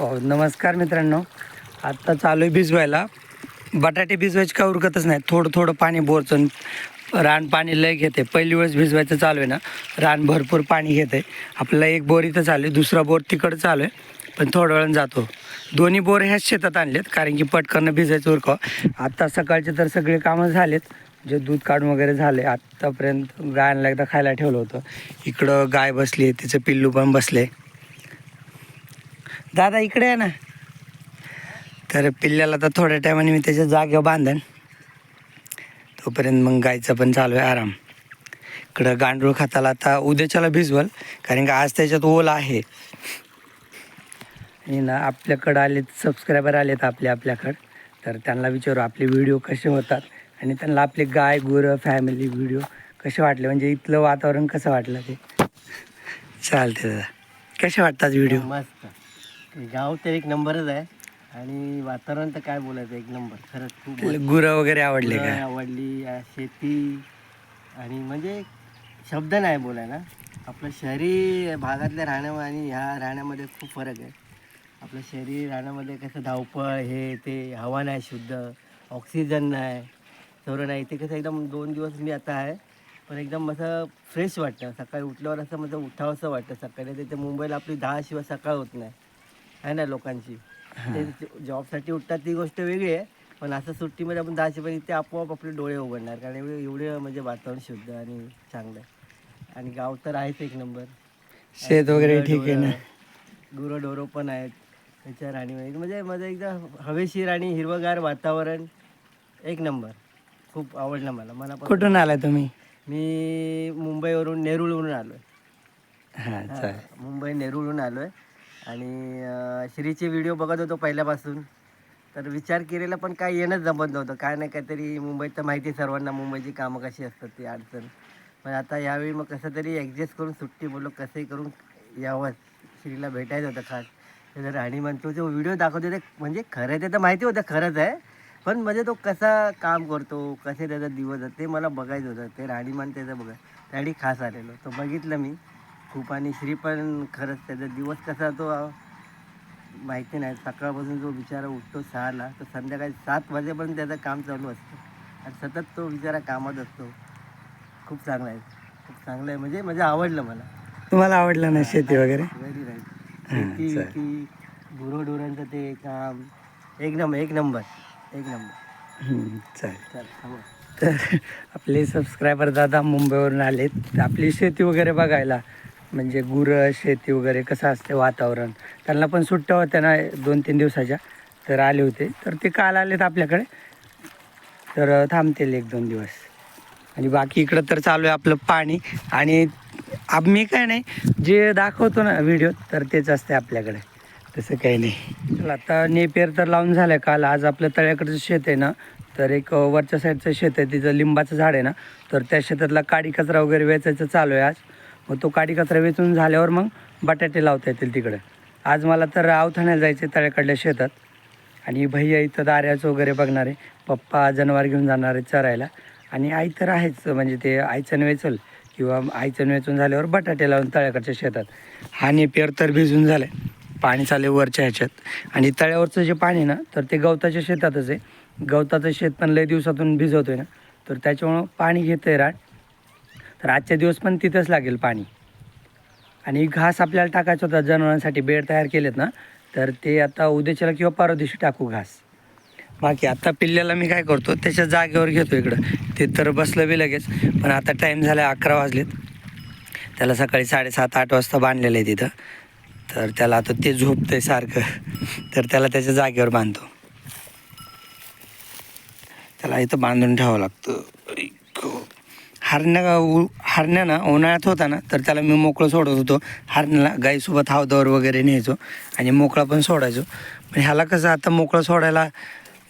हो नमस्कार मित्रांनो. आत्ता चालू आहे भिजवायला. बटाटे भिजवायचे काय उरकतच नाही. थोडं थोडं पाणी बोरचं रान पाणी लय घेते. पहिली वेळेस भिजवायचं चालू आहे ना. रान भरपूर पाणी घेते. आपल्याला एक बोर इथं चालू आहे. दुसरा बोर तिकडं चालू आहे. पण थोड्या वेळानं जातो. दोन्ही बोर ह्याच शेतात आणलेत. कारण की पटकन भिजायचं उरकं. आत्ता सकाळचे तर सगळे कामं झालेत. जे दूध काढून वगैरे झाले. आत्तापर्यंत गायांना एकदा खायला ठेवलं होतं. इकडं गाय बसली आहे. तिचं पिल्लू पण बसले. दादा इकडे आहे ना. तर पिल्ल्याला तर थोड्या टायमाने मी त्याच्या जागेवर बांधन. तोपर्यंत मग गायचं पण चालू आहे आराम. इकडं गांडूळ खाताला आता उद्याच्याला भिजवल कारण का आज त्याच्यात ओल आहे. आणि ना आपल्याकडं आलेत सबस्क्रायबर आलेत आपले आपल्याकडं. तर त्यांना विचारू आपले व्हिडिओ कसे होतात आणि त्यांना आपले गाय गुरं फॅमिली व्हिडिओ कसे वाटले? म्हणजे इथलं वातावरण कसं वाटलं ते? चालते दादा. कसे वाटतात व्हिडिओ मस्त. गाव तर एक नंबरच आहे. आणि वातावरण तर काय बोलायचं एक नंबर. खरंच खूप. गुरं वगैरे आवडले का? आवडली शेती आणि म्हणजे शब्द नाही बोलायला. आपलं शहरी भागातल्या राहण्या आणि ह्या राहण्यामध्ये खूप फरक आहे. आपलं शहरी राहण्यामध्ये कसं धावपळ हे ते हवा नाही शुद्ध ऑक्सिजन नाही सौर नाही. ते कसं एकदम दोन दिवस मी आता आहे पण एकदम असं फ्रेश वाटतं. सकाळी उठल्यावर असं म्हणजे उठावंसं वाटतं. सकाळी तिथे मुंबईला आपली दहा शिवाय सकाळ होत नाही. आहे ना लोकांची. ते जॉबसाठी उठतात ती गोष्ट वेगळी आहे. पण असं सुट्टीमध्ये आपण दहा शिवाय ते आपोआप आपले डोळे उघडणार. कारण एवढे एवढे म्हणजे वातावरण शुद्ध आणि चांगलं आहे. आणि गाव तर आहेच एक नंबर. शेत वगैरे ठीक आहे ना? गुरं ढोरं पण आहेत. त्याच्या राणीमध्ये म्हणजे माझं एकदम हवेशीर आणि हिरवगार वातावरण एक नंबर. खूप आवडलं मला. मला पण कुठून आला तुम्ही? मी मुंबईवरून नेरुळवरून आलो आहे मुंबई नेरुळहून आलो आहे आणि श्रीचे व्हिडिओ बघत होतो पहिल्यापासून. तर विचार केलेला पण काय येणंच जमत नव्हतं. काय नाही काहीतरी मुंबईत तर माहिती आहे सर्वांना मुंबईची कामं कशी असतात ती अडचण. पण आता यावेळी मग कसं तरी ॲडजस्ट करून सुट्टी बोललो कसंही करून यावं. श्रीला भेटायचं होतं खास. त्याचं राणी तो जो व्हिडिओ दाखवतो ते म्हणजे खरं ते तर माहिती होतं खरंच आहे. पण म्हणजे तो कसा काम करतो कसे त्याचा दिवस ते मला बघायचं होतं. ते राणीमान त्याचं बघा. त्यासाठी खास आलेलो. तो बघितलं मी. खूप आणि श्री पण खरंच त्याचा दिवस कसा तो माहिती नाही. सकाळपासून जो बिचारा उठतो सहाला तर संध्याकाळी सात वाजेपर्यंत त्याचं काम चालू असतं. आणि सतत तो बिचारा कामात असतो. खूप चांगला आहे. खूप चांगलं आहे. म्हणजे म्हणजे आवडलं मला. तुम्हाला आवडलं ना शेती वगैरे? व्हेरी राईट शेती चालेल. वेती गुरंढोरांचं ते काम. एक नंबर एक नंबर. एक नंबर. चालेल. चल थांबा. तर आपले सबस्क्रायबर दादा मुंबईवरून आलेत. आपली शेती वगैरे बघायला. म्हणजे गुरं शेती वगैरे कसं असते वातावरण. त्यांना पण सुट्ट्या होत्या ना दोन तीन दिवसाच्या. तर आले होते. तर ते काल आलेत आपल्याकडे. तर थांबतील एक दोन दिवस. आणि बाकी इकडं तर चालू आहे आपलं पाणी. आणि आम्ही काय नाही जे दाखवतो ना व्हिडिओ तर तेच असते आपल्याकडे. तसं काही नाही. चला आता नेपेर तर लावून झालं आहे काल. आज आपलं तळ्याकडचं शेत आहे ना तर एक वरच्या साईडचं शेत आहे. तिचं लिंबाचं झाड आहे ना तर त्या शेतातला काडी कचरा वगैरे वेचायचं चालू आहे आज. मग तो काडी कचरा वेचून झाल्यावर मग बटाटे लावता येतील तिकडे. आज मला तर आवथाण्याला जायचं आहे तळ्याकडल्या शेतात. आणि भैया इथं दाऱ्याचं वगैरे बघणार आहे. पप्पा जनावर घेऊन जाणार आहे चरायला. आणि आई तर आहेच म्हणजे ते आईचं वेचल किंवा आईचं वेचून झाल्यावर बटाटे लावून तळ्याकडच्या शेतात. हा नेपियर तर भिजून झालं आहे पाणी चालू वरच्या ह्याच्यात. आणि तळ्यावरचं जे पाणी ना तर ते गवताच्या शेतातच आहे. गवताचं शेत पण लय दिवसातून भिजवतो आहे ना. तर त्याच्यामुळं पाणी घेतं आहे राट तर आजच्या दिवस पण तिथंच लागेल पाणी. आणि घास आपल्याला टाकायचा होता जनावरांसाठी बेड तयार केलेत ना तर ते आता उद्याच्याला किंवा परवा दिवशी टाकू घास. बाकी आता पिल्ल्याला मी काय करतो त्याच्या जागेवर घेतो इकडं. ते तर बसलं बी लगेच पण आता टाईम झाला अकरा वाजलेत. त्याला सकाळी साडेसात आठ वाजता बांधलेलं आहे तिथं. तर त्याला आता ते झोपतं आहे सारखं. तर त्याला त्याच्या जागेवर बांधतो. त्याला इथं बांधून ठेवावं लागतं. हरण्या उ- हरण्या ना उन्हाळ्यात होता ना तर त्याला मी मोकळं सोडत होतो. हरण्याला गाईसोबत हावदावर वगैरे न्यायचो आणि मोकळा पण सोडायचो. पण ह्याला कसं आता मोकळं सोडायला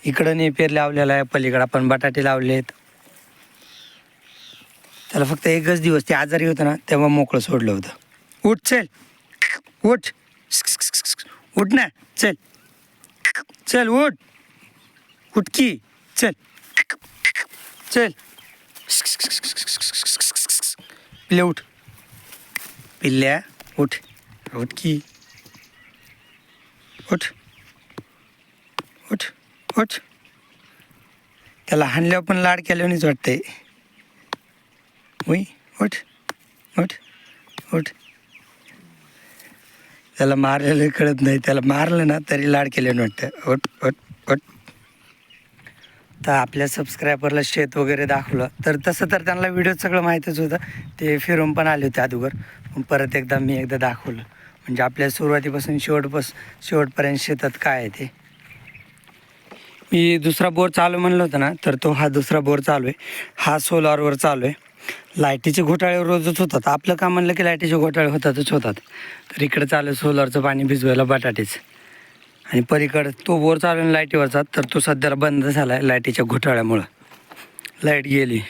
इकडं नेपेर लावलेला आहे पलीकडं आपण बटाटे लावले आहेत त्याला फक्त एकच दिवस ते आजारी होतं ना तेव्हा मोकळं सोडलं होतं. उठ चल. उठ. उठ ना. चल. चल उठ. उठ की. चल. चल. पिल्ल्या उठ. पिल्ल्या उठ. उठ की. उठ. उठ. उठ. त्याला हाणल्यावर पण लाड केल्यानेच वाटतंय. उई उठ. उठ. उठ. त्याला मारलेलं कळत नाही. त्याला मारलं ना तरी लाड केल्याने वाटतं. उठ उठ उठ. तर आपल्या सबस्क्रायबरला शेत वगैरे दाखवलं. तर तसं तर त्यांना व्हिडिओ सगळं माहीतच होतं. ते फिरून पण आले होते अगोदर. पण परत एकदा मी एकदा दाखवलं. म्हणजे आपल्या सुरुवातीपासून शेवटपास शेवटपर्यंत शेतात काय आहे ते. मी दुसरा बोर चालू म्हणलं होतं ना तर तो हा दुसरा बोर चालू आहे. हा सोलारवर चालू आहे. लाईटीचे घोटाळे रोजच होतात. आपलं काम म्हणलं की लाईटीचे घोटाळे होतातच होतात. तर इकडं चालू आहे सोलारचं पाणी भिजवायला बटाटेच. आणि पलीकडे तो बोर चालू आहे लाईटीवरचा तर तो सध्याला बंद झाला आहे लाईटीच्या घोटाळ्यामुळं. लाइट गेली.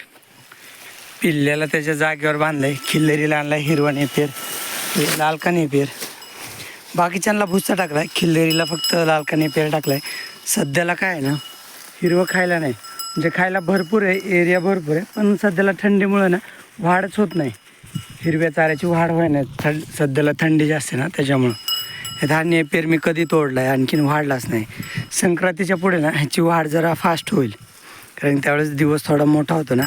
पिल्ल्याला त्याच्या जागेवर बांधलं आहे खिल्लेरीला आणला हिरवा नेपेर. लालका नेपेर? बाकीच्यांना भुस्सा टाकला आहे खिल्लेरीला फक्त लालका नेपेर टाकला आहे सध्याला काय आहे ना हिरवं खायला नाही. म्हणजे खायला भरपूर आहे एरिया भरपूर आहे पण सध्याला थंडीमुळं ना वाढच होत नाही. हिरव्या चाऱ्याची वाढ व्हाय नाही थंड सध्याला थंडी जास्त आहे ना त्याच्यामुळं. धान्य पेर मी कधी तोडला आहे आणखीन वाढलाच नाही. संक्रांतीच्या पुढे ना ह्याची वाढ जरा फास्ट होईल. कारण त्यावेळेस दिवस थोडा मोठा होतो ना.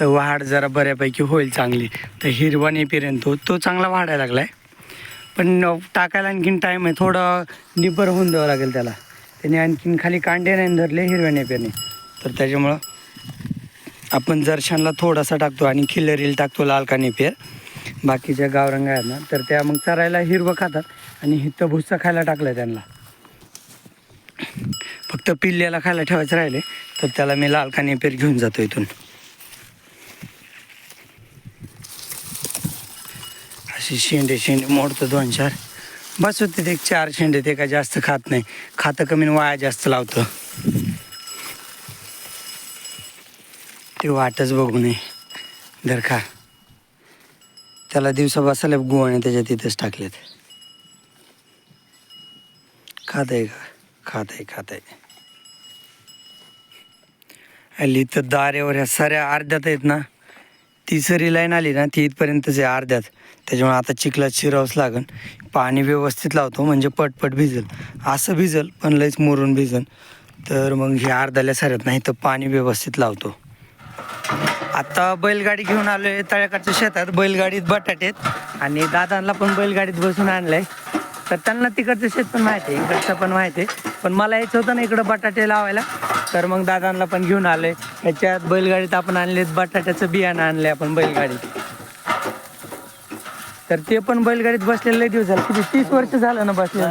तर वाढ जरा बऱ्यापैकी होईल चांगली. तर हिरवा नेपेरेन तो. तो चांगला वाढायला लागला आहे पण टाकायला आणखीन टाईम आहे. थोडं डिपर होऊन द्यावं लागेल त्याला. त्याने आणखीन खाली कांडे नाही धरले हिरव्या नेपेने तर त्याच्यामुळं आपण जर्शांना थोडासा टाकतो आणि खिल्लरील टाकतो लाल का नेपेर बाकीच्या गावरंगा आहेत ना तर त्या मग चरायला हिरवं खातात आणि हिथं भुस्सा खायला टाकलं त्यांना. फक्त पिल्ल्याला खायला ठेवायचं राहिले तर त्याला मी लाल का पेर घेऊन जातो इथून. अशी शेंडे शेंडे मोडतो दोन चार. बस होते ते एक चार शेंडे ते काय जास्त खात नाही. खातं कमी वाया जास्त लावतं. ते वाटच बघू नये. दर खा. त्याला दिवसा बसायला गोवाने त्याच्या तिथंच टाकलेत. खात आहे का? खात आहे खात आहे हल्ली तर दारेवर ह्या साऱ्या अर्ध्यात आहेत ना तिसरी लाईन आली ना ती इथपर्यंतच आहे अर्ध्यात त्याच्यामुळे आता चिखलात शिरावंच लागन. पाणी व्यवस्थित लावतो म्हणजे पटपट भिजल. असं भिजल पण लईच मोरून भिजल तर मग हे अर्ध्याला साऱ्यात नाही तर पाणी व्यवस्थित लावतो. आता बैलगाडी घेऊन आलोय तळ्याकडच्या शेतात बैलगाडीत बटाटे आहेत. आणि दादांना पण बैलगाडीत बसून आणलंय. तर त्यांना तिकडचं शेत पण माहिती आहे इकडचं पण माहिती आहे. पण मला यायचं होतं ना इकडं बटाटे लावायला. तर मग दादांना पण घेऊन आलोय. ह्याच्यात बैलगाडीत आपण आणलेत बटाट्याचं बियाणं आणलंय आपण बैलगाडीत. तर ते पण बैलगाडीत बसलेले दिवस झाले. किती? तीस वर्ष झालं ना बसले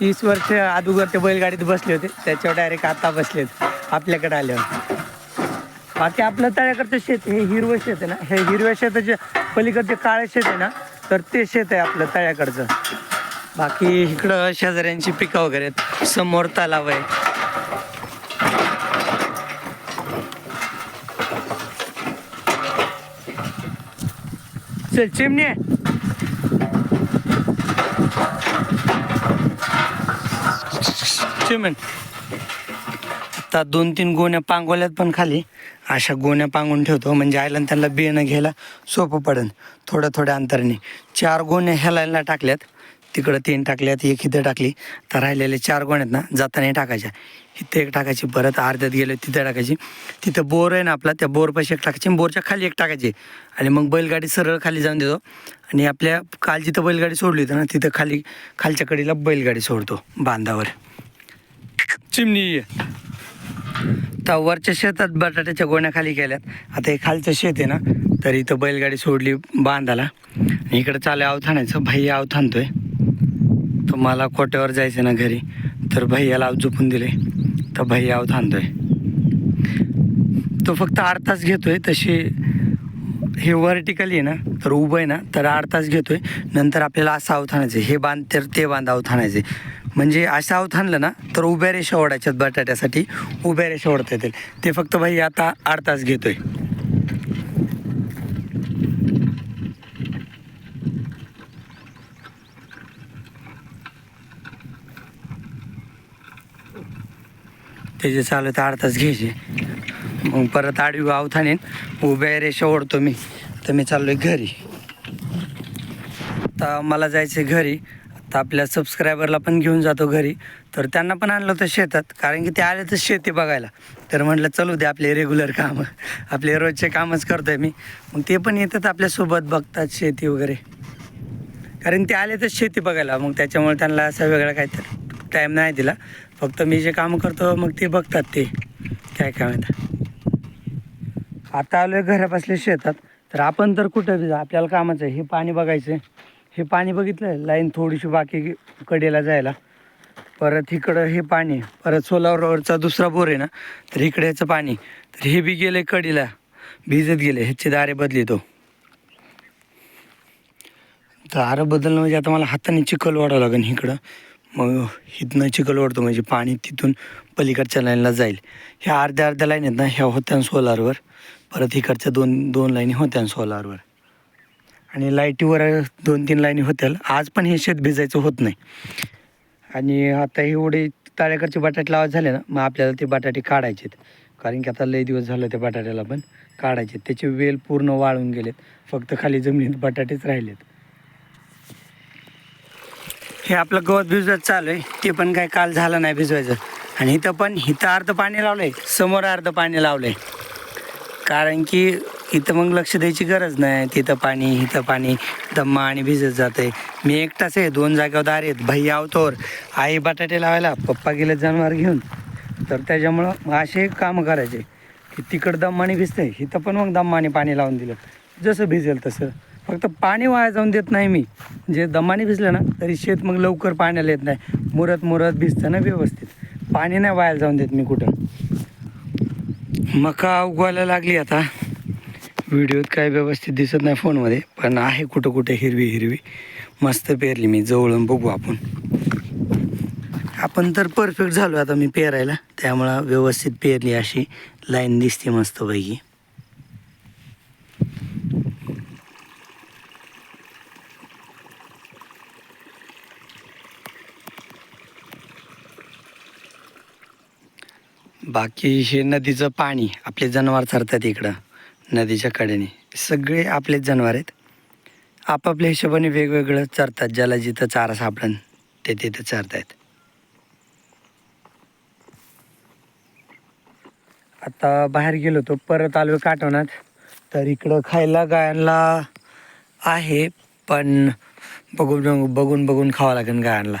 तीस वर्ष अगोदर ते बैलगाडीत बसले होते. त्याच्यावर डायरेक्ट आता बसलेत. आपल्याकडे आल्यावर. बाकी आपलं तळ्याकडचं शेत हे हिरवं शेत आहे ना. हे हिरव्या शेताचे पलीकडचे काळे शेत आहे ना तर ते शेत आहे आपलं तळ्याकडचं. बाकी इकडं शेजाऱ्यांची पिकं वगैरे आहेत. समोर तलाव आहे. चल चिमणी चिमण. आता दोन तीन गोण्या पांगवल्यात पण खाली. अशा गोण्या पांगून ठेवतो म्हणजे आयला त्यांना बियाणं घ्यायला सोपं पडेल थोड्या थोड्या अंतराने. चार गोण्या ह्याला टाकल्यात तिकडं तीन टाकल्यात एक इथं टाकली तर राहिलेले चार गोण्यात ना जाताना टाकायच्या. इथं एक टाकायची परत अर्ध्यात गेले तिथं टाकायची. तिथं बोर आहे ना आपला त्या बोरपाशी एक टाकायची आणि बोरच्या खाली एक टाकायची. आणि मग बैलगाडी सरळ खाली जाऊन देतो. आणि आपल्या काल जिथं बैलगाडी सोडली होती ना तिथं खाली खालच्या कडीला बैलगाडी सोडतो बांधावर. चिमणी. तर वरच्या शेतात बटाट्याच्या गोण्या खाली केल्यात. आता हे खालचं शेत आहे ना तर इथं बैलगाडी सोडली बांधाला. इकडं चालू अवथाणायचं भाई आवथाणतोय तर मला कोट्यावर जायचं ना घरी तर भैयाला आव झोपून दिले तर भैया आवथाणतोय तो फक्त आठ तास घेतोय तशी हे वर्टिकली आहे ना तर उभं आहे ना तर आठ तास घेतोय. नंतर आपल्याला असं अवथाणायचं हे बांध तर ते बांध अवथाणायचे म्हणजे असं अवथानलं ना तर उभ्या रेषा ओढायच्यात बटाट्यासाठी. उभ्या रेषा ओढता येतील. ते फक्त भाई आता आठ तास घेतोय. त्याचे चालू तर आठ तास घ्यायचे. मग परत आडवी अवथाणीन उभ्या रेषा ओढतो मी. तर मी चाललोय घरी. आता मला जायचं घरी. तर आपल्या सबस्क्रायबरला पण घेऊन जातो घरी. तर त्यांना पण आणलं होतं शेतात कारण की ते आले तर शेती बघायला. तर म्हटलं चलू दे आपले रेग्युलर कामं आपले रोजचे कामच करतोय मी. मग ते पण येतात आपल्यासोबत बघतात शेती वगैरे. कारण ते आले तर शेती बघायला मग त्याच्यामुळे त्यांना असा वेगळा काहीतरी टाईम नाही दिला. फक्त मी जे कामं करतो मग ते बघतात ते. काय काय माहिती आता आलो आहे घरापासले शेतात. तर आपण तर कुठं बी जा आपल्याला कामाचं आहे हे पाणी बघायचं आहे. हे पाणी बघितलं? आहे लाईन थोडीशी बाकी कडेला जायला. परत इकडं हे पाणी परत सोलावरचा दुसरा बोर आहे ना? तर इकडे ह्याचं पाणी तर हे बी गेले कडीला. भिजत गेले. ह्याचे दारे बदली तो दारं बदलणं म्हणजे आता मला हाताने चिखल वाढावं लागेल इकडं. मग इथनं चिखल वाढतो म्हणजे पाणी तिथून पलीकडच्या लाईनला जाईल. ह्या अर्ध्या अर्ध्या लाईन आहेत ना? ह्या होत्या सोलारवर. परत इकडच्या दोन दोन लाईनी होत्या सोलारवर. आणि लाईटीवर दोन तीन लाईनी होतील आज पण हे शेत भिजायचं होत नाही. आणि आता एवढे ताळ्याकडचे बटाटे लावायचे झाले ना मग आपल्याला ते बटाटे काढायचे कारण की आता लई दिवस झालं त्या बटाट्याला पण काढायचे त्याचे वेल पूर्ण वाळून गेलेत. फक्त खाली जमिनीत बटाटेच राहिलेत. हे आपलं गवत भिजवत चालू आहे. ते पण काय काल झालं नाही भिजवायचं. आणि इथं पण इथं अर्ध पाणी लावलंय. समोर अर्ध पाणी लावलंय. कारण की इथं मग लक्ष द्यायची गरज नाही. तिथं पाणी इथं पाणी दम्मा आणि भिजत जाते मी एकटाच आहे दोन जागेवर दार आहेत. भाई आवतोवर. आई बटाटे लावायला पप्पा गेले जनावर घेऊन. तर त्याच्यामुळं मग असे कामं करायचे. की तिकडं दम्माने भिजते इथं पण मग दम्माने पाणी लावून दिलं. जसं भिजेल तसं. फक्त पाणी वाया जाऊन देत नाही मी. जे दमाने भिजलं ना तरी शेत मग लवकर पाण्याला येत नाही. मुरत मुरत भिजतं ना व्यवस्थित. पाणी नाही वाया जाऊन देत मी कुठं. मका उगवायला लागली आता. व्हिडिओत काय व्यवस्थित दिसत नाही फोनमध्ये पण आहे कुठं कुठे हिरवी हिरवी. मस्त पेरली मी जवळून बघू आपण. आपण तर परफेक्ट झालो आता मी पेरायला त्यामुळं व्यवस्थित पेरली अशी लाईन दिसते मस्तपैकी. बाकी हे नदीचं पाणी आपले जनावर चरतात इकडं. नदीच्या कडेने. सगळे आपलेच जनावर आहेत. आपापल्या हिशोबाने वेगवेगळं चरतात ज्याला जिथं चारा सापडन ते तिथं चरतायत. आता बाहेर गेलो होतो परत आलो काटवनात. तर इकडं खायला गायांना आहे पण बघून बघून बघून खावा लागेल गायांना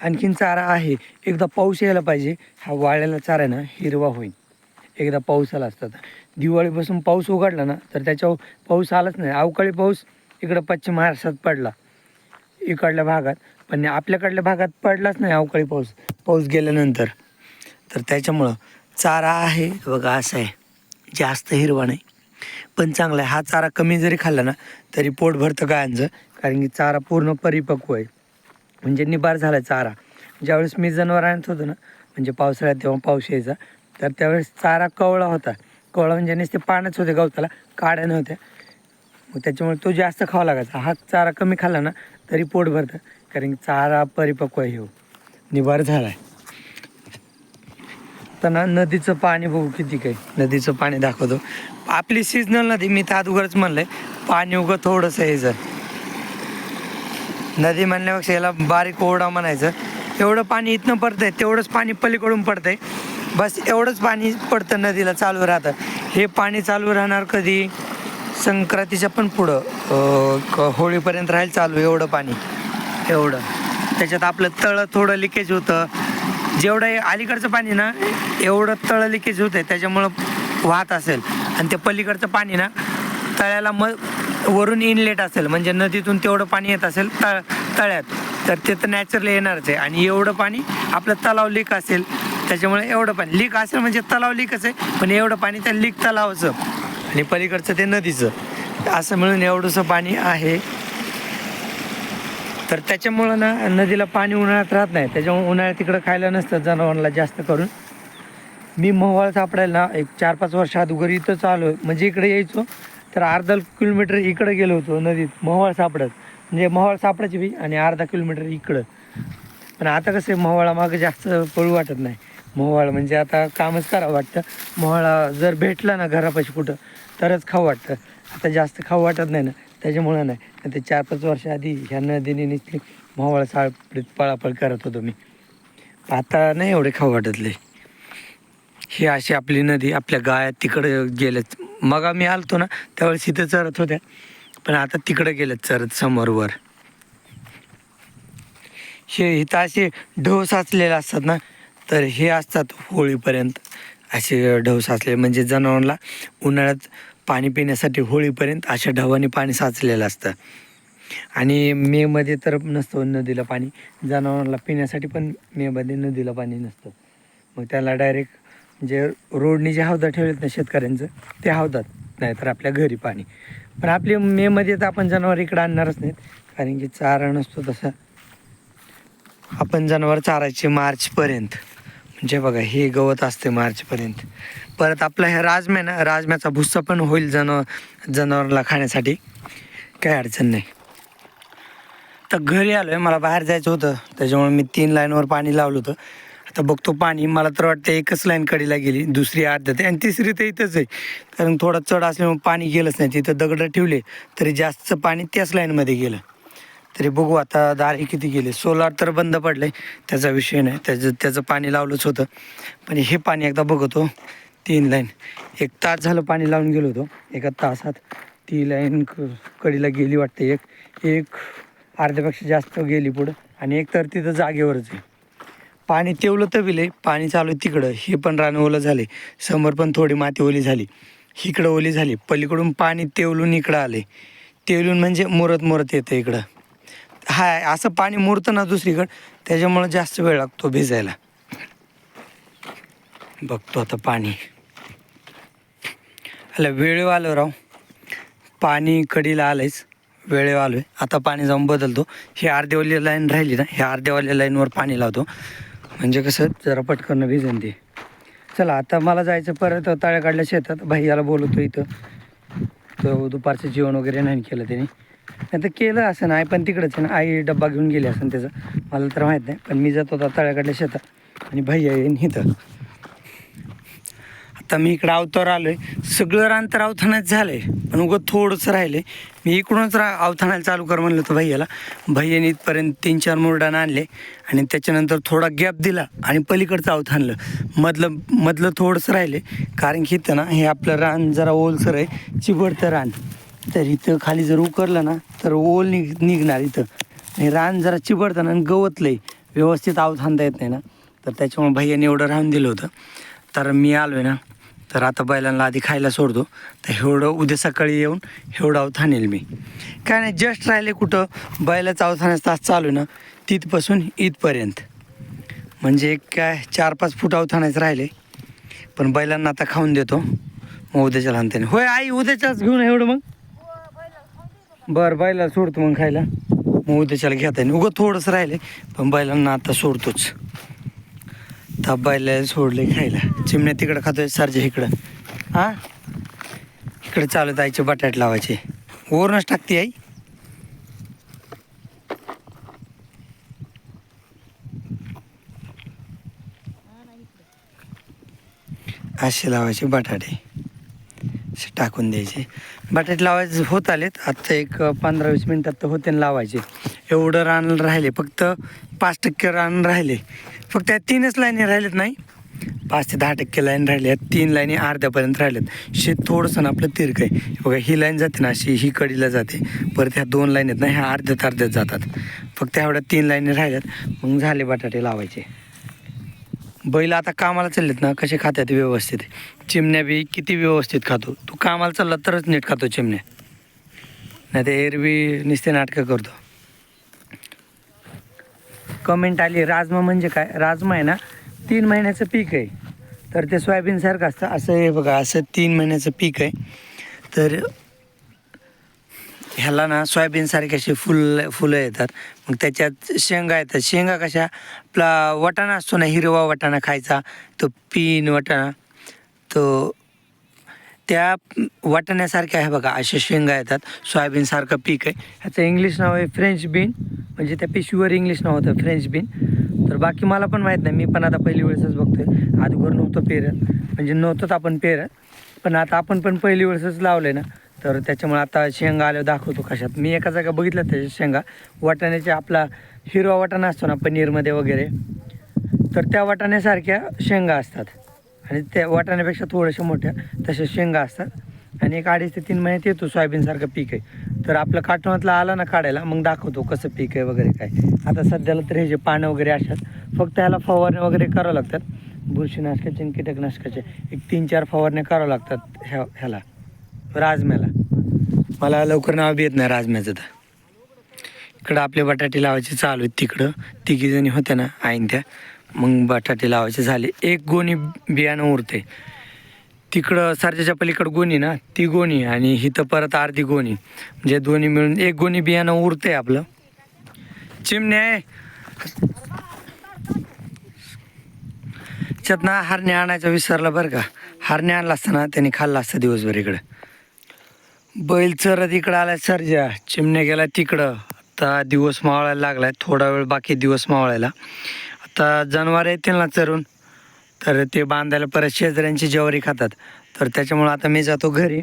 आणखीन चारा आहे. एकदा पाऊस यायला पाहिजे. हा वाळलेला चारा ना हिरवा होईल एकदा पाऊस आला असता तर. दिवाळीपासून पाऊस उघडला ना तर त्याच्यावर पाऊस आलाच नाही. अवकाळी पाऊस इकडं पश्चिम महाराष्ट्रात पडला इकडल्या भागात. पण आपल्याकडल्या भागात पडलाच नाही अवकाळी पाऊस. पाऊस गेल्यानंतर. तर त्याच्यामुळं चारा आहे बघा असं आहे. जास्त हिरवा नाही. पण चांगला आहे. हा चारा कमी जरी खाल्ला ना तरी पोट भरतं गायांचं कारण की चारा पूर्ण परिपक्व आहे. म्हणजे निबार झाला चारा. ज्यावेळेस मी जनावर आणत होतो ना म्हणजे पावसाळ्यात तेव्हा पाऊस यायचा तर त्यावेळेस चारा कवळा होता. कवळा म्हणजे नुसते पानच होते गवताला काड्या नव्हत्या. मग त्याच्यामुळे तो जास्त खावा लागायचा. हा चारा कमी खाल्ला ना तरी पोट भरतं. कारण की चारा परिपक्व आहे हो. निबार झाला आहे तर ना नदीचं पाणी बघू किती काही नदीचं पाणी दाखवतो. आपली सिजनल नदी मी तर अगोदरच म्हणलंय पाणी उगं थोडंसं यायचं नदी म्हणल्यापेक्षा याला बारीक ओढा म्हणायचं. एवढं पाणी इथनं पडतंय तेवढंच पाणी पलीकडून पडतंय. बस एवढंच पाणी पडतं नदीला चालू राहतं. हे पाणी चालू राहणार कधी? संक्रांतीच्या पण पुढं क- होळीपर्यंत राहील चालू एवढं पाणी. एवढं. त्याच्यात आपलं तळं थोडं लिकेज होतं. जेवढं अलीकडचं पाणी ना एवढं तळं लिकेज होतं त्याच्यामुळं वाहत असेल. आणि ते पलीकडचं पाणी ना तळ्याला मग वरून इनलेट असेल. म्हणजे नदीतून तेवढं पाणी येत असेल तळ तळ्यात. तर ते तर नॅचरली येणारच आहे. आणि एवढं पाणी आपलं तलाव लीक असेल. त्याच्यामुळे एवढं पाणी. लीक असेल म्हणजे तलाव लीकच आहे पण एवढं पाणी त्या लीक तलावाचं आणि पलीकडचं ते नदीचं. असं मिळून एवढंसं पाणी आहे. तर त्याच्यामुळं ना नदीला पाणी उन्हाळ्यात राहत नाही. त्याच्यामुळे उन्हाळ्यात तिकडं खायला नसतं जनावरांना जास्त करून. मी मोहवाळ सापडायला ना एक चार पाच वर्ष अगोदर इथं चालू म्हणजे इकडे यायचो तर अर्धा किलोमीटर इकडं गेलो होतो नदीत मोहवाळ सापडत. म्हणजे मोहवाळ सापडायची बी आणि अर्धा किलोमीटर इकडं. पण आता कसं आहे मोहवाळा मागं जास्त पळू वाटत नाही. मोहाळ म्हणजे आता कामच करावं वाटतं. मोहाळा जर भेटला ना घरापाशी कुठं तरच खाऊ वाटतं. आता जास्त खाऊ वाटत नाही ना त्याच्यामुळं नाही. ते चार पाच वर्ष आधी ह्या नदीने निघते मावळ साळपडीत पळापळ करत होतो मी. आता नाही एवढे खाऊ वाटतले ही अशी आपली नदी आपल्या गायात तिकडं गेल्यात मग आम्ही आलतो ना त्यावेळेस इथं चरत होत्या. पण आता तिकडं गेलेत चरत समोर वर. हे इथं असे ढव साचलेले असतात ना तर हे असतात होळीपर्यंत असे ढव साचले. म्हणजे जनावरांना उन्हाळ्यात पाणी पिण्यासाठी होळीपर्यंत अशा ढवाने पाणी साचलेलं असतं. आणि मेमध्ये तर नसतं नदीला पाणी. जनावरांना पिण्यासाठी पण मेमध्ये नदीला पाणी नसतं. मग त्याला डायरेक्ट जे म्हणजे रोडनी जे हौदा ठेवलेत ना शेतकऱ्यांचं ते हौदात नाहीतर आपल्या घरी पाणी. पण आपली मेमध्ये तर आपण जनावर इकडं आणणारच नाहीत. कारण की चारा नसतो तसा. आपण जनावर चारायचे मार्चपर्यंत. म्हणजे बघा हे गवत असते मार्चपर्यंत. परत आपला ह्या राजम्या ना राजम्याचा भुस्सा पण होईल जनावर जनावरला खाण्यासाठी. काही अडचण नाही. तर घरी आलो आहे मला बाहेर जायचं होतं. त्याच्यामुळे मी तीन लाईनवर पाणी लावलं होतं. आता बघतो पाणी मला तर वाटतं एकच लाईन कडीला गेली दुसरी अर्ध्यात आहे आणि तिसरी तर इथंच आहे. कारण थोडा चढ असल्यामुळे पाणी गेलंच नाही. तिथं दगडं ठेवले तरी जास्त पाणी त्याच लाईनमध्ये गेलं. तरी बघू आता दारे किती गेले. सोलार तर बंद पडले त्याचा विषय नाही. त्याचं त्याचं पाणी लावलंच होतं. पण हे पाणी एकदा बघतो. तीन लाईन एक तास झालं पाणी लावून गेलो होतो. एका तासात ती लाईन क कडीला गेली वाटते एक. एक अर्ध्यापेक्षा जास्त गेली पुढं. आणि एक तर तिथं जागेवरच आहे. पाणी तेवलं तर बिले पाणी चालू आहे तिकडं. हे पण रान ओलं झाले समोर पण थोडी माती ओली झाली. इकडं ओली झाली. पलीकडून पाणी तेवलून इकडं आले तेवलून म्हणजे मुरत मुरत येतं इकडं. हाय असं पाणी मुरतं ना दुसरीकडं त्याच्यामुळं जास्त वेळ लागतो भिजायला. बघतो आता पाणी. अला वेळेवर आलो राव. पाणी कडीला आलंयच वेळेव आलो आहे आता पाणी जाऊन बदलतो. हे अर्धेवाली लाईन राहिली ना ह्या अर्धेवाली लाईनवर पाणी लावतो. म्हणजे कसं जरा पटकन भिजन ते. चला आता मला जायचं परत तळ्या काढल्या शेतात. याला बोलवतो इथं. तो दुपारचं जेवण वगैरे नाही केलं त्याने. नाही तर केलं असं नाही पण तिकडंच आहे ना. आई डब्बा घेऊन गेली असं त्याचं. मला तर माहीत नाही पण मी जात होता तळ्याकडल्या शेतात. आणि भैया येईन इथं. आता मी इकडं अवतार आलो आहे सगळं रान तर अवथाण्यात झालं आहे पण उगं थोडंसं राहिलं आहे मी इकडूनच रा अवथाणायला चालू कर म्हणलं होतं भैयाला. भैयाने इथपर्यंत तीन चार मुरडाण आणले. आणि त्याच्यानंतर थोडा गॅप दिला आणि पलीकडचं अवथाणलं मधलं मधलं थोडंसं राहिले कारण की इथं ना हे आपलं रान जरा ओलसर आहे. चिबडतं रान. तर इथं खाली जर उकरलं ना तर ओल निघ निघणार इथं. आणि रान जरा चिबडतं ना आणि गवतलं आहे व्यवस्थित थांबता येत नाही ना. तर त्याच्यामुळे भैयाने एवढं राहून दिलं होतं. तर मी आलो आहे ना तर आता बैलांना आधी खायला सोडतो. तर एवढं उद्या सकाळी येऊन एवढं अवथानेल मी. काय नाही जस्ट राहिले कुठं बैलाचं अवथानाचा तास चालू आहे ना तिथपासून इथपर्यंत. म्हणजे काय चार पाच फूट अवथानायचं राहिले. पण बैलांना आता खाऊन देतो. मग उद्याच्या लहानतेने होय आई उद्याच्याच घेऊन एवढं मग. बरं बैलाला सोडतो मग खायला. मग उद्याच्याला घेता येईल. उगं थोडंसं राहिले पण बैलांना आता सोडतोच. तर बैलाला सोडले खायला. चिमण्या तिकडं खातोय सारजे इकडं. हां? इकडे चालत आईचे बटाट लावायचे. वरूनच टाकते आई. असे लावायचे बटाटे. असे टाकून द्यायचे. बटाटे लावायचे होत आलेत. आत्ता एक पंधरा वीस मिनटात तर होते लावायचे. एवढं रान राहिले. फक्त पाच टक्के रान राहिले. फक्त या तीनच लाईनी राहिलेत नाही. पाच ते दहा टक्के लाईन राहिली. आहेत तीन लाईनी अर्ध्यापर्यंत राहिल्यात शेत थोडंसं ना आपलं तिरक आहे. बघा ही लाईन जाते ना अशी ही कडीला जाते. परत ह्या दोन लाईन आहेत ना ह्या अर्ध्यात अर्ध्यात जातात. फक्त एवढ्या तीन लाईनी राहिल्यात. मग झाले बटाटे लावायचे. बैल आता कामाला चाललेत ना कसे खातात व्यवस्थित? चिमण्या बी किती व्यवस्थित खातो. तू कामाला चालला तरच नीट खातो चिमण्या. नाही तर एरवी नुसते नाटकं करतो. कमेंट आली राजमा म्हणजे काय? राजमा आहे ना तीन महिन्याचं पीक आहे. तर ते सोयाबीनसारखं असतं. असं हे बघा असं तीन महिन्याचं पीक आहे. तर ह्याला ना सोयाबीनसारखे असे फुल फुलं येतात. मग त्याच्यात शेंगा येतात. शेंगा कशा? आपला वाटाणा असतो ना हिरवा वाटाणा खायचा तो पीन वाटाणा. तो त्या वाटाण्यासारख्या आहे बघा अशा शेंगा येतात. सोयाबीनसारखं पीक आहे. ह्याचं इंग्लिश नाव आहे फ्रेंच बीन म्हणजे त्या पिशवीवर इंग्लिश नाव होतं फ्रेंच बीन तर बाकी मला पण माहीत नाही. मी पण आता पहिली वेळेसच बघतोय. अगोदर नव्हतं पेरत. म्हणजे नव्हतंच आपण पेरत. पण आता आपण पण पहिली वेळेसच लावलं आहे ना. तर त्याच्यामुळे आता शेंगा आल्यावर दाखवतो कशात. मी एका जागा बघितल्या त्याच्या शेंगा. वाटाण्याचे आपला हिरवा वाटाणा असतो ना पनीरमध्ये वगैरे. तर त्या वाटाण्यासारख्या शेंगा असतात. आणि त्या वाटाण्यापेक्षा थोड्याशा मोठ्या तशा शेंगा असतात. आणि एक अडीच ते तीन महिन्यात येतो सोयाबीनसारखं पीक आहे. तर आपलं काटवतला आला ना काढायला मग दाखवतो कसं पीक आहे वगैरे काय. आता सध्याला तर हे जे पानं वगैरे असतात फक्त ह्याला फवारणी वगैरे करावं लागतात. बुरशीनाशकाचे आणि कीटकनाशकाचे. एक तीन चार फवारण्या करावं लागतात ह्या ह्याला. राजम्याला. मला लवकर नाव बी येत नाही राजम्याचं तर. इकडं आपले बटाटे लावायचे चालू आहेत तिकडं. तिघीजणी होत्या ना आईन त्या. मग बटाटे लावायचे झाले. एक गोणी बियाणं उरते. तिकडं सरच्याच्या पलीकडं गोणी ना ती गोणी आणि इथं परत अर्धी गोणी. म्हणजे दोन्ही मिळून एक गोणी बियाणं उरते आपलं. चिमणे आहे ना हरणे आणायचं विसरलं बरं का. हरणे आणला असताना त्यांनी खाल्ला असतं दिवसभर इकडं. बैल चरत इकडं आलाय सरजा. चिमण्या गेला तिकडं. आता दिवस मावळायला लागलाय. थोडा वेळ बाकी दिवस मावळायला. आता जनावर येतील ना चरून. तर ते बांधायला परत शेजाऱ्यांची ज्वारी खातात. तर त्याच्यामुळं आता मी जातो घरी.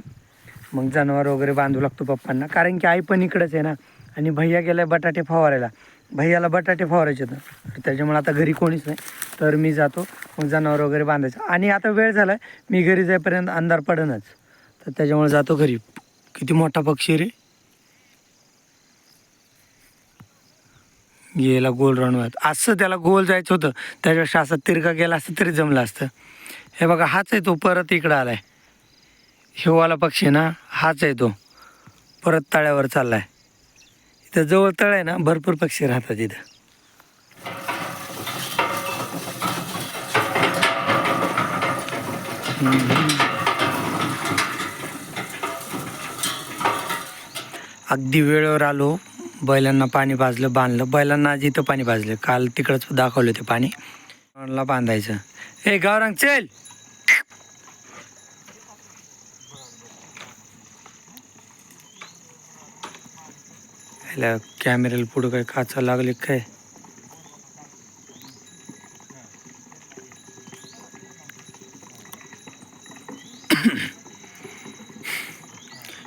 मग जनावर वगैरे बांधू लागतो पप्पांना. कारण की आई पण इकडंच आहे ना. आणि भैया गेलाय बटाटे फवारायला. भैयाला बटाटे फवारायचे तर त्याच्यामुळे आता घरी कोणीच नाही. तर मी जातो. मग जनावर वगैरे बांधायचं. आणि आता वेळ झाला मी घरी जाईपर्यंत अंधार पडनच. तर त्याच्यामुळे जातो घरी. किती मोठा पक्षी रे. गेला गोल राऊंड असं त्याला गोल जायचं होतं. त्याच्यापेक्षा असं तिरका गेला असतं तरी जमलं असतं. हे बघा हाच आहे तो परत इकडं आलाय. हिवाला पक्षी ना हाच आहे तो. परत तळ्यावर चाललाय. इथं जवळ तळ आहे ना भरपूर पक्षी राहतात इथं. अगदी वेळेवर आलो. बैलांना पाणी भाजलं बांधलं. बैलांना आज इथं पाणी भाजलं. काल तिकडंच दाखवलं ते पाणी. ला बांधायचं. ए गावरांग चल! ह्याला कॅमेऱ्याला पुढं काय काचा लागले काय?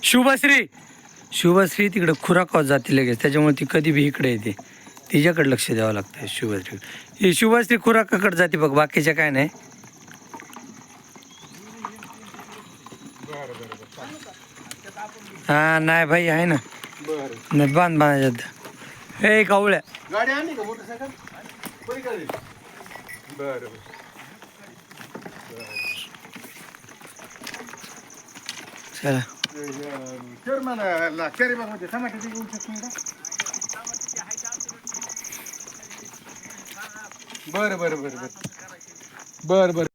शुभश्री! शुभश्री तिकडं खुराकावर जाते लगेच. त्याच्यामुळे ती कधी बी इकडे येते. तिच्याकडे लक्ष द्यावं लागतं शुभश्री ही शुभश्री खुराकाकडे जाते बघ बाकीच्या काय नाही. हा नाही भाई आहे ना. नाही बांध बांधायच्यात हे कावळ्या. बरं. चला. चेअरमॅन कॅरी बॅगमध्ये टमाट्याची घेऊ शकतो का? बरं बरं बरं बरं. बरं बरं.